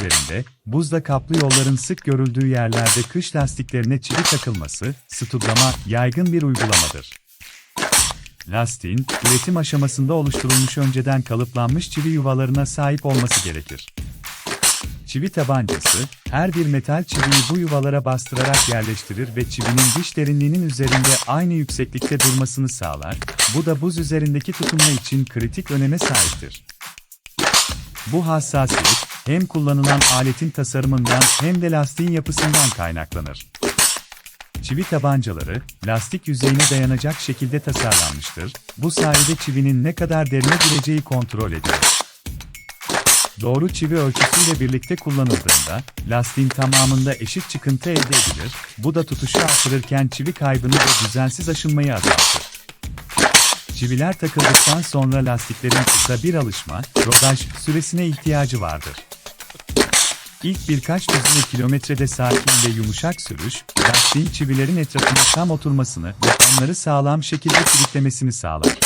bölgelerinde, buzla kaplı yolların sık görüldüğü yerlerde kış lastiklerine çivi takılması, stuglama yaygın bir uygulamadır. Lastiğin, üretim aşamasında oluşturulmuş önceden kalıplanmış çivi yuvalarına sahip olması gerekir. Çivi tabancası, her bir metal çiviyi bu yuvalara bastırarak yerleştirir ve çivinin diş derinliğinin üzerinde aynı yükseklikte durmasını sağlar, bu da buz üzerindeki tutunma için kritik öneme sahiptir. Bu hassasiyet, hem kullanılan aletin tasarımından hem de lastiğin yapısından kaynaklanır. Çivi tabancaları, lastik yüzeyine dayanacak şekilde tasarlanmıştır, bu sayede çivinin ne kadar derine gireceği kontrol edilir. Doğru çivi ölçüsüyle birlikte kullanıldığında, lastiğin tamamında eşit çıkıntı elde edilir, bu da tutuşu artırırken çivi kaybını ve düzensiz aşınmayı azaltır. Çiviler takıldıktan sonra lastiklerin kısa bir alışma, rodaj süresine ihtiyacı vardır. İlk birkaç düzine kilometrede sakin ve yumuşak sürüş, lastiğin çivilerin etrafına tam oturmasını ve onları sağlam şekilde kilitlemesini sağlar.